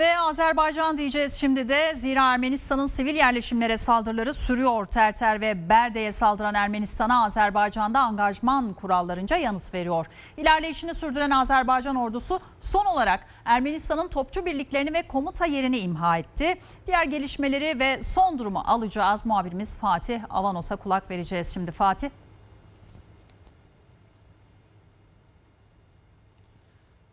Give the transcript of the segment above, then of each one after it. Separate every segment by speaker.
Speaker 1: Ve Azerbaycan diyeceğiz şimdi de zira Ermenistan'ın sivil yerleşimlere saldırıları sürüyor. Terter ve Berde'ye saldıran Ermenistan'a Azerbaycan'da angajman kurallarınca yanıt veriyor. İlerleyişini sürdüren Azerbaycan ordusu son olarak Ermenistan'ın topçu birliklerini ve komuta yerini imha etti. Diğer gelişmeleri ve son durumu alacağız. Muhabirimiz Fatih Avanos'a kulak vereceğiz şimdi Fatih.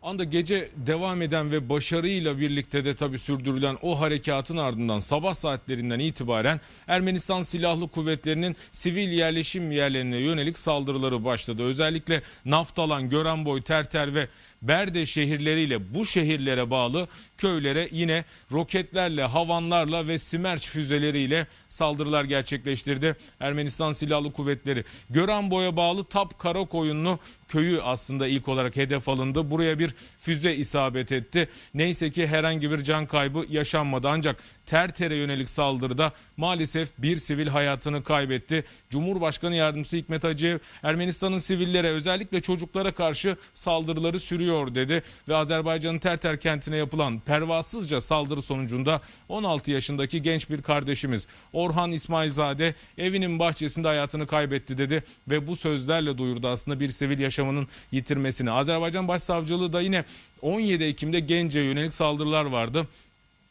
Speaker 2: Anda gece devam eden ve başarıyla birlikte de tabii sürdürülen o harekatın ardından sabah saatlerinden itibaren Ermenistan Silahlı Kuvvetleri'nin sivil yerleşim yerlerine yönelik saldırıları başladı. Özellikle Naftalan, Görenboy, Terter ve Berde şehirleriyle bu şehirlere bağlı köylere yine roketlerle, havanlarla ve Simerç füzeleriyle saldırılar gerçekleştirdi. Ermenistan Silahlı Kuvvetleri Görenboy'a bağlı Tap Karakoyunlu köyü aslında ilk olarak hedef alındı. Buraya bir füze isabet etti. Neyse ki herhangi bir can kaybı yaşanmadı ancak Terter'e yönelik saldırıda maalesef bir sivil hayatını kaybetti. Cumhurbaşkanı Yardımcısı Hikmet Hacıyev Ermenistan'ın sivillere özellikle çocuklara karşı saldırıları sürüyor dedi ve Azerbaycan'ın Terter kentine yapılan pervasızca saldırı sonucunda 16 yaşındaki genç bir kardeşimiz Orhan İsmailzade evinin bahçesinde hayatını kaybetti dedi ve bu sözlerle duyurdu aslında bir sivil yaşamının yitirmesini. Azerbaycan Başsavcılığı da yine 17 Ekim'de Gence'ye yönelik saldırılar vardı.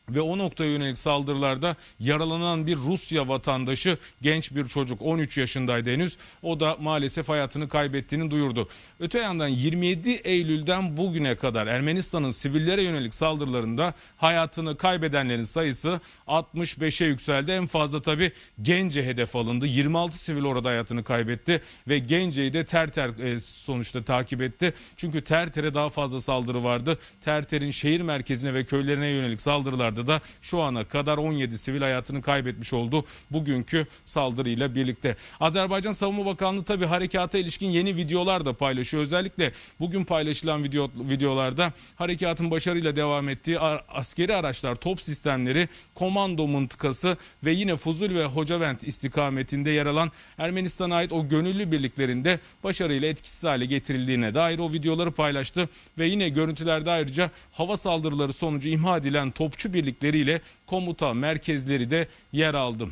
Speaker 2: Ve o noktaya yönelik saldırılarda yaralanan bir Rusya vatandaşı genç bir çocuk 13 yaşındaydı henüz. O da maalesef hayatını kaybettiğini duyurdu. Öte yandan 27 Eylül'den bugüne kadar Ermenistan'ın sivillere yönelik saldırılarında hayatını kaybedenlerin sayısı 65'e yükseldi. En fazla tabi Gence hedef alındı. 26 sivil orada hayatını kaybetti ve Gence'yi de Terter e, sonuçta takip etti. Çünkü Terter'e daha fazla saldırı vardı. Terter'in şehir merkezine ve köylerine yönelik saldırılarda da şu ana kadar 17 sivil hayatını kaybetmiş oldu bugünkü saldırıyla birlikte. Azerbaycan Savunma Bakanlığı tabi harekata ilişkin yeni videolar da paylaşıyor. Özellikle bugün paylaşılan video, videolarda harekatın başarıyla devam ettiği askeri araçlar, top sistemleri, komando mıntıkası ve yine Fuzul ve Hocavent istikametinde yer alan Ermenistan'a ait o gönüllü birliklerinde başarıyla etkisiz hale getirildiğine dair o videoları paylaştı ve yine görüntülerde ayrıca hava saldırıları sonucu imha edilen topçu birlikleriyle komuta merkezleri de yer aldı.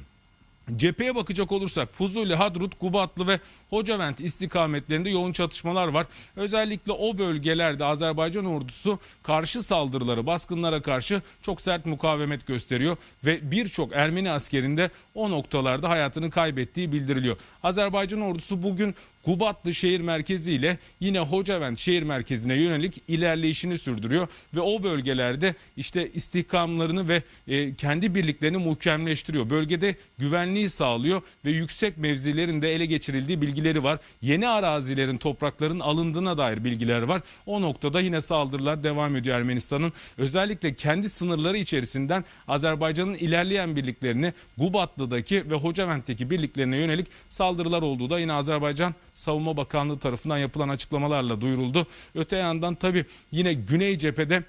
Speaker 2: Cepheye bakacak olursak Fuzuli, Hadrut, Kubatlı ve Hocavent istikametlerinde yoğun çatışmalar var. Özellikle o bölgelerde Azerbaycan ordusu karşı saldırıları, baskınlara karşı çok sert mukavemet gösteriyor ve birçok Ermeni askerinde o noktalarda hayatını kaybettiği bildiriliyor. Azerbaycan ordusu bugün Kubatlı şehir merkezi ile yine Hocavent şehir merkezine yönelik ilerleyişini sürdürüyor ve o bölgelerde işte istihkamlarını ve e, kendi birliklerini muhkemleştiriyor. Bölgede güvenliği sağlıyor ve yüksek mevzilerin de ele geçirildiği bilgileri var. Yeni arazilerin toprakların alındığına dair bilgiler var. O noktada yine saldırılar devam ediyor Ermenistan'ın. Özellikle kendi sınırları içerisinden Azerbaycan'ın ilerleyen birliklerini Gubatlı'daki ve Hocavent'teki birliklerine yönelik saldırılar olduğu da yine Azerbaycan Savunma Bakanlığı tarafından yapılan açıklamalarla duyuruldu. Öte yandan tabi yine Güney cephede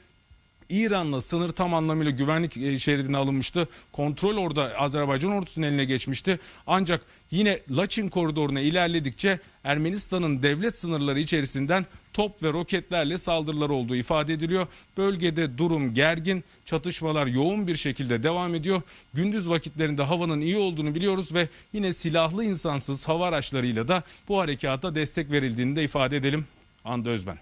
Speaker 2: İran'la sınır tam anlamıyla güvenlik e, şeridine alınmıştı. Kontrol orada Azerbaycan ordusunun eline geçmişti. Ancak yine Laçin koridoruna ilerledikçe Ermenistan'ın devlet sınırları içerisinden top ve roketlerle saldırılar olduğu ifade ediliyor. Bölgede durum gergin, çatışmalar yoğun bir şekilde devam ediyor. Gündüz vakitlerinde havanın iyi olduğunu biliyoruz ve yine silahlı insansız hava araçlarıyla da bu harekata destek verildiğini de ifade edelim. Anda Özben.